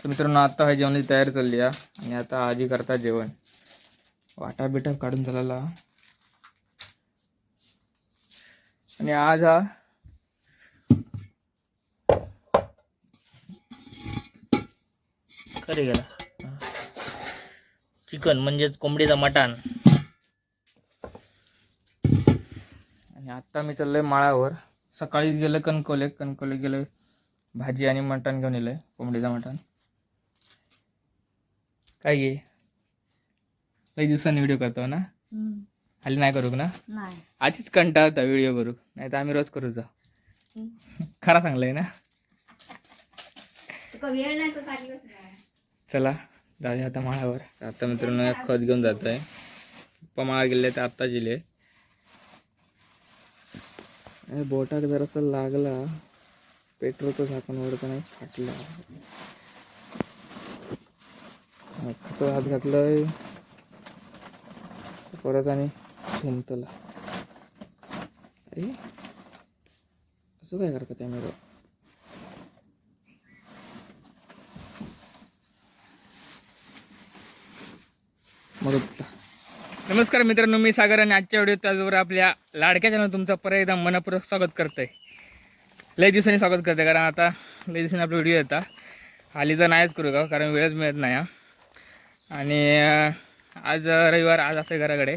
तर मित्रांनो आता हा जेवणाची तयारी चालली आहे. आणि आता आजी करतात जेवण. वाटा बिटा काढून झालेला. आणि आज हा खरे गेला? चिकन म्हणजेच कोंबडीचा मटण. आणि आता मी चाललोय माळावर. सकाळी गेलं कणकवले कणकवले गेलं भाजी आणि मटण घेऊन येलंय कोंबडीचा मटण. काय घे काही दिवसांनी व्हिडिओ करतो ना. हल्ली नाही करू ना? आधीच कंटाळता व्हिडिओ करू नाही तर आम्ही रोज करू जा. खरा सांगलाय ना? चला जाऊया आता माळावर. आता मित्रांनो खत घेऊन जात आहे पप्पा माळा गेले तर आत्ताच गेले. आणि बोटात जरासा लागला. पेट्रोलचं झाकण ओढताना फाटला. खत हात घातलंय. परत आणि झुमतला. अरे असं काय करतात त्या मेरो? नमस्कार मित्रांनो मी सागर आणि आजच्या व्हिडिओ त्याचबरोबर आपल्या लाडक्या चॅनल तुमचं परत एकदा मनपूर्वक स्वागत करतोय. लय दिवसांनी स्वागत करते कारण आता लय दिवसांनी आपला व्हिडिओ येतात हाली तर नाहीच करू का कारण वेळच मिळत नाही हा. आणि आज रविवार आज असं घराकडे.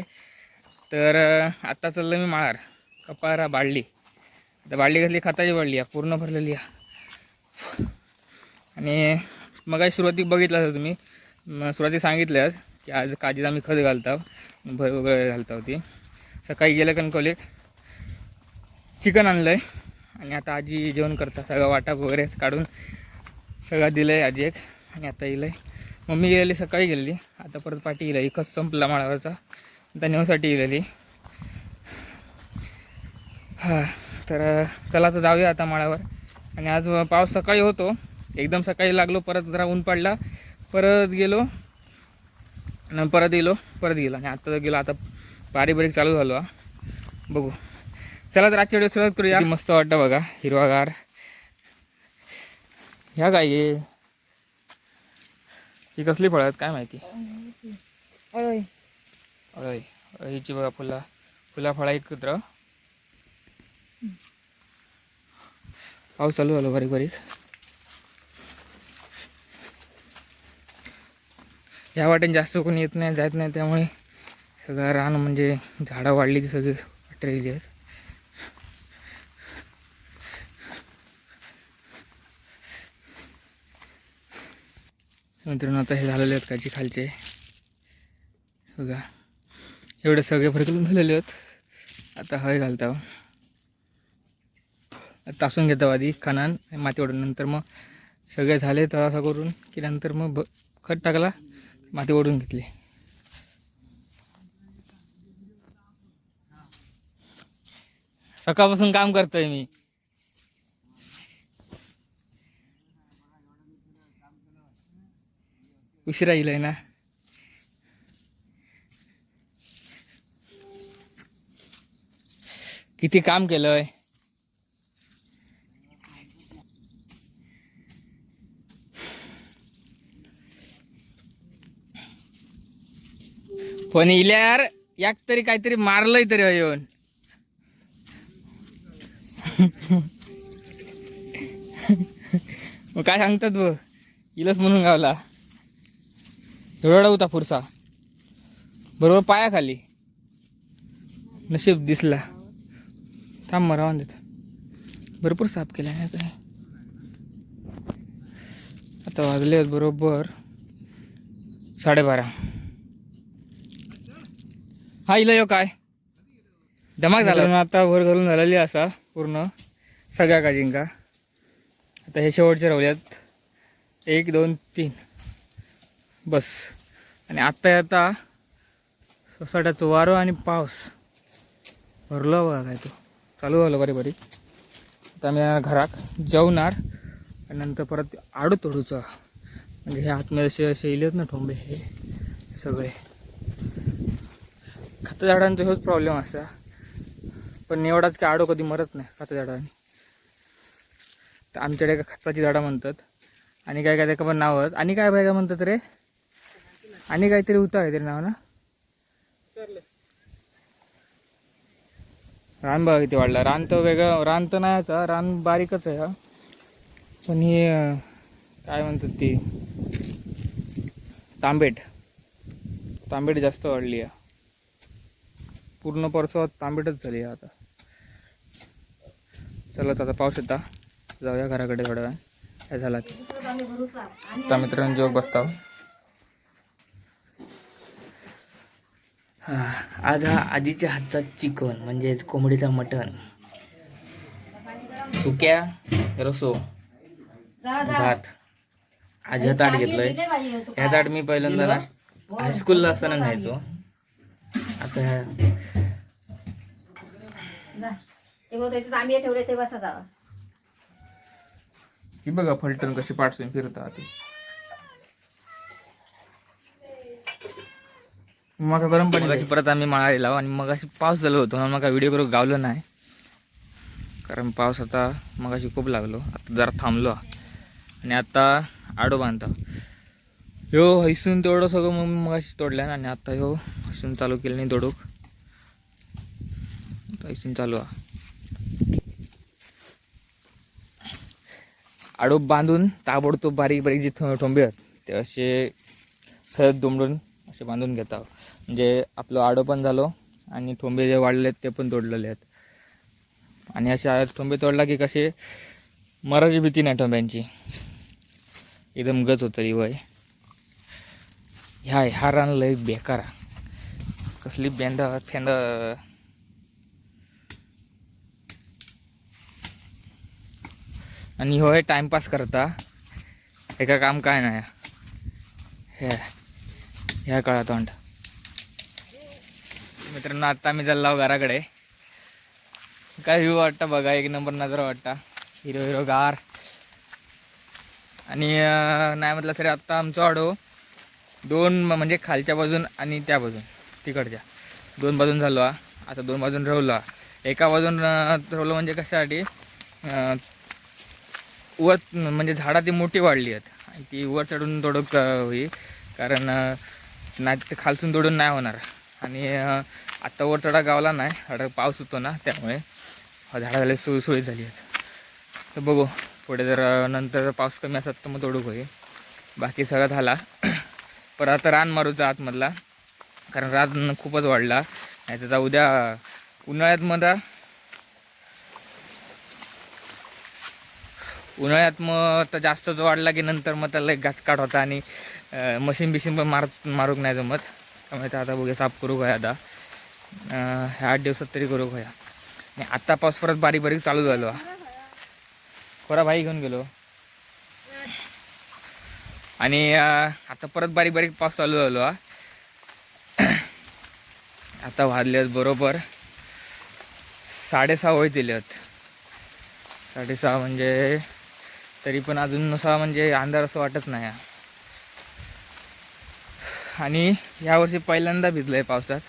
तर आत्ता चाललं मी माळार कपारा बाळली आता बाळली घातली खताची बाळली आहे पूर्ण भरलेली आहे आणि मग सुरुवाती बघितलं असं तुम्ही. मग सुरुवाती सांगितल्यास की आज काजीत आम्ही खत घालतो भर वगैरे आहोत ती. सकाळी गेलं कणकवले चिकन आणलं आहे आणि आता आजी जेवण करता सगळं वाटाप वगैरे काढून सगळं दिलं आहे आजी एक. आणि आता येईल मम्मी गेलेली सकाळी गेलेली. आता परत पाठी गेली एकच संपला माळावरचा. आता नेऊसाठी गेलेली. हां तर चला तर जाऊया आता माळावर. आणि आज पाऊस सकाळी होतो. एकदम सकाळी लागलो परत जरा ऊन पडला. परत गेलो. आणि परत गेलो परत गेलो. आणि आता गेलो आता बारीक बारीक चालू झालो हा. बघू. चला तर आजच्या व्हिडिओ सुरुवात करूया. मस्त वाटतं बघा. हिरवागार. ह्या काय आहे? ही कसली फळं आहेत काय माहिती? अय अळई. अळीची बघा फुला फुला फळा एकत्र पाऊस चालू झालो बारीक बारीक. ह्या वाटेन जास्त कोणी येत नाही जात नाही त्यामुळे सगळं रान म्हणजे झाडं वाढलीची सगळी वाटलेली आहेत. मित्रांनो आता हे झालेले आहेत काची खालचे. बघा. एवढे सगळे फरकलून झालेले आहेत. आता हय घालता तासून घेतो आधी खानान माती ओढून. नंतर मग सगळे झाले तर असं करून की नंतर मग ब खत टाकला माती ओढून घेतली. सकाळपासून काम करतोय मी. उशिरा येईल ना. किती काम केलंय? पण इल्यार याक तरी काहीतरी मारलंय तरी येऊन मग काय सांगतात ब इलच म्हणून गावला. एवढा होता फुरसा. बरोबर पायाखाली. नशीब दिसला. थांब मग राहून देत. भरपूर साफ केला नाही काय आता वाजले आहेत बरोबर साडेबारा. हा इला यो काय? धमाक झाला. आता वर घालून झालेली असा पूर्ण सगळ्या काजींका. आता हे शेवटचे राहुल्यात एक दोन तीन. बस. आणि आत्ता आता सोसाट्याचं वारं आणि पाऊस. भरलो बघा काय तो. चालू झालं बारीक बारीक आता आम्ही येणार घराक जेवणार आणि नंतर परत आडू तोडूचं म्हणजे हे आतमध्ये असे असे इलेत ना ठोंबे हे सगळे. खतं झाडांचा हेच प्रॉब्लेम असा. पण एवढाच की आडो कधी मरत नाही खतं झाडांनी तर आमच्याकडे खताची झाडं म्हणतात. आणि काय काय त्याका पण नाव आहेत. आणि काय काय म्हणतात रे? आणि काहीतरी होतं काहीतरी नाव ना? रान बघा किती वाढला. रान तर वेगळं रान तर नाही याचा रान बारीकच आहे हा. पण ही काय म्हणतात ती? तांबेट. तांबेट जास्त वाढली आहे. पूर्ण परसवात तांबेटच झाली आहे आता. चला आता पाऊस येता. जाऊया घराकडे थोड्या वेळ काय झाला? की आता मित्रांनो जोग बसता हो. आज हा आजीच्या हातचा चिकन म्हणजेच कोंबडीचा मटण. सुक्या रसो भात. आजी हा ताट घेतलंय. ह्या ताट मी पहिल्यांदा हायस्कूलला असताना न्यायचो. आता आम्ही ठेवले ते बसा जावा. ही बघा फलटण कशी पाठसून फिरतात. ती मग गरम पाणी मगाशी परत आम्ही माळायला आणि मग अशी पाऊस झालो होतो म्हणून मग व्हिडिओ करू गावलो नाही. कारण पाऊस आता मगाशी खूप लागलो. आता जरा थांबलो. आणि आता आडो बांधतो. ह्यो हैसून तेवढं सगळं मग मगाशी तोडल्या आणि आता ह्यो हैसून चालू केलं नाही तोडूक. हैसून चालू आहे. आडो बांधून ताबडतोब बारीक बारीक जे थो- ठोंबे आहेत ते असे थळत दुमडून असे बांधून घेता म्हणजे आपलं आडो पण झालो आणि थोंबे जे वाढले आहेत ते पण तोडलेले आहेत. आणि असे थोंबे तोडला की कसे मराठी भीती नाही थोंब्यांची. एकदम गच होतं ही वय. ह्या ह्या रान लय बेकार. कसली बेंद फेंदा. आणि होय टाइमपास करता. एका काम काय नाही. ह्या ह्या काळात तोंड. मित्रांनो आत्ता आम्ही चाललो घराकडे. काय व्ह्यू वाटतं बघा एक नंबर नजर वाटता. हिरो हिरो गार आणि नाही म्हटलं तरी आत्ता आमचं ऑडो दोन म- म्हणजे खालच्या बाजून आणि त्या बाजून तिकडच्या. दोन बाजून झालो आता दोन बाजून राहलो एका बाजून ठेवलं म्हणजे कशासाठी? वर म्हणजे झाडा ती मोठी वाढली आहेत. आणि ती वर चढून तोडक होई कारण नाही खालसून तोडून नाही होणार. आणि आत्ता वर चढा गावला नाही. आता पाऊस होतो ना त्यामुळे झाडं झाले सुळसुळीत झाली आहेत. तर बघू पुढे जर नंतर जर पाऊस कमी असतात तर मग तोडू होईल. बाकी सगळं झाला. पर आता रान मारूचा आतमधला. कारण रान खूपच वाढला. नाही तर उद्या उन्हाळ्यात मधा उन्हाळ्यात मग आता जास्तच वाढला की नंतर मग त्याला एक घास काढ होता आणि मशीन बिशीन पण मार मारूक नाही जमत. त्यामुळे आता बघूया साफ करू काय आता? ह्या आठ दिवसात तरी करू काय आणि आत्ता पाऊस परत बारीक बारीक चालू झालो. खोरा भाई घेऊन गेलो. आणि आता परत बारीक बारीक पाऊस चालू झालो हा. आता वाजले बरोबर साडेसहा होईल आहेत साडेसहा म्हणजे तरी पण अजून असा म्हणजे अंधार असं वाटत नाही आणि यावर्षी पहिल्यांदा भिजलं आहे पावसात.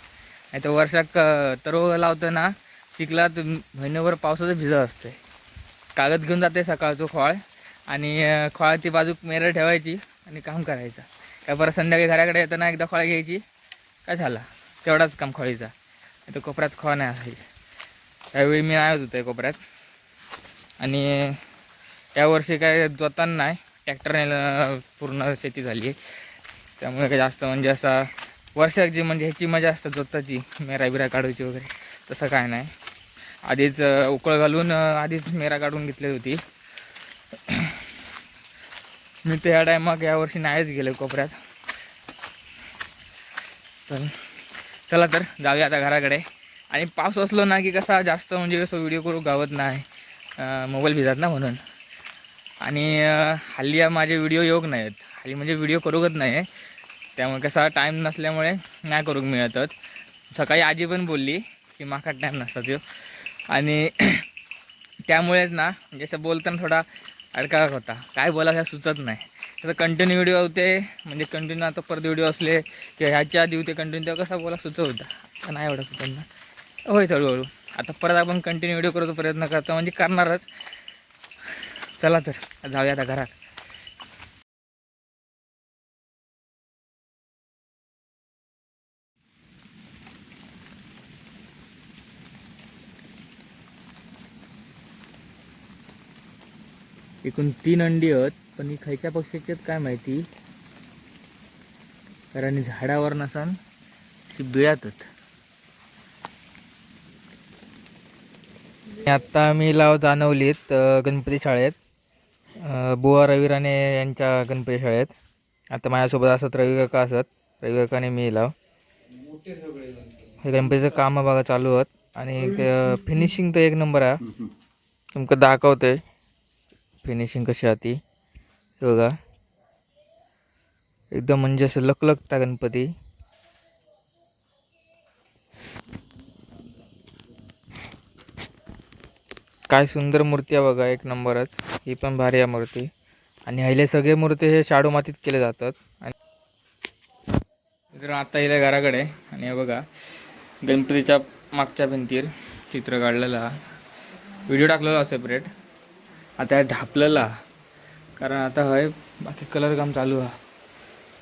नाही तर वर्षात तर लावतं ना चिखलात महिन्याभर पावसाचं भिजत असते कागद घेऊन जाते सकाळचं खोळ आणि खोळाची बाजू मेरं ठेवायची आणि काम करायचं. काय परत संध्याकाळी घराकडे येताना एकदा खोळा घ्यायची. काय झाला? तेवढाच काम खोळीचा. नाही तर कोपऱ्यात खोळा नाही असायची त्यावेळी मी आयत होतो कोपऱ्यात. आणि यावर्षी काय जोताना नाही. ट्रॅक्टरने पूर्ण शेती झाली आहे. त्यामुळे काही जास्त म्हणजे असा वर्षाची म्हणजे ह्याची मजा असते जोताची मेरा बिरा काढायची वगैरे तसं काय नाही. आधीच उकळ घालून आधीच मेरा काढून घेतली होती. मी तर या यावर्षी नाहीच गेलो कोपऱ्यात. चल चला तर जाऊया आता घराकडे. आणि पाऊस असलो ना की कसा जास्त म्हणजे कसं व्हिडिओ करू गावत नाही. मोबाईल भिजत ना म्हणून. आणि हल्ली माझे व्हिडिओ योग नाहीत हल्ली म्हणजे व्हिडिओ करूकच नाही त्यामुळे कसा टाईम नसल्यामुळे नाही करूक मिळतच. सकाळी आजी पण बोलली की माका टाईम नसता तो आणि त्यामुळेच ना म्हणजे असं बोलताना थोडा अडकाळा होता. काय बोलायला सुचत नाही. तर कंटिन्यू व्हिडिओ होते म्हणजे कंटिन्यू आता परत व्हिडिओ असले की ह्याच्या आधी होते कंटिन्यू तेव्हा कसा बोला सुचत होता. आता नाही एवढा सुचत ना. होय हळूहळू आता परत आपण कंटिन्यू व्हिडिओ करायचा प्रयत्न करतो. म्हणजे करणारच. चला तर जाऊया आता घरात. एकूण तीन अंडी आहेत पण ही खायच्या पक्षाची काय माहिती? कारण झाडावर नसान ती बिळातच आता आम्ही लाव जाणवलीत गणपती शाळेत. बुवा बुवा रविराणे यांच्या गणपती शाळेत. आता माझ्यासोबत असत रवी काका असत. रवी काकाने मी लाव. हे गणपतीचं काम बघा चालू आहेत आणि ते फिनिशिंग तर एक नंबर आहे. तुमका दाखवते फिनिशिंग कशी आहे ती? बघा. एकदम म्हणजे असं लकलकता गणपती. काय सुंदर मूर्ती आहे बघा एक नंबरच. ही पण भारी आहे मूर्ती. आणि हिले सगळे मूर्ती हे शाडू मातीत केले जातात. आणि मित्रांनो आता इथे घराकडे आणि हे बघा गणपतीच्या मागच्या भिंतीर चित्र काढलेलं हा व्हिडिओ टाकलेला सेपरेट आता हे झापलेला कारण आता हय बाकी कलर काम चालू हा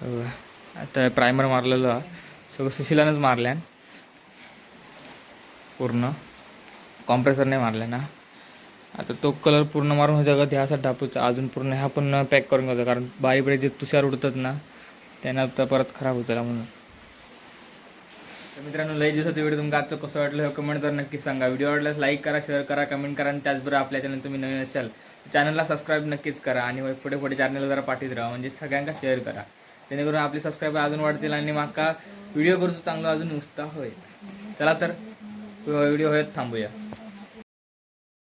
बघा आता प्रायमर मारलेलो हा सगळं सुशिलानंच मारल्यान पूर्ण. कॉम्प्रेसरने मारल्या ना. आता तो कलर पूर्ण मारून होत्या का ह्यासाठी टापूचा अजून पूर्ण ह्या पण पॅक करून घ्यायचा कारण बारीक बारीक जे तुषार उडतात ना त्यांना तर परत खराब होतं म्हणून. तर मित्रांनो लई दिवसाचा व्हिडिओ तुमका आजचं कसं वाटलं हे कमेंट करून नक्की सांगा. व्हिडिओ आवडल्यास लाईक करा शेअर करा कमेंट करा आणि त्याचबरोबर आपल्या चॅनल तुम्ही नवीन असाल चॅनलला सबस्क्राईब नक्कीच करा आणि पुढे पुढे चॅनलला जरा पाठीत राहा. म्हणजे सगळ्यांका शेअर करा. जेणेकरून आपले सबस्क्राईबर अजून वाढतील आणि माका व्हिडिओ करूचं चांगलं अजून उत्साह होईल. चला तर व्हिडिओ होत थांबूया.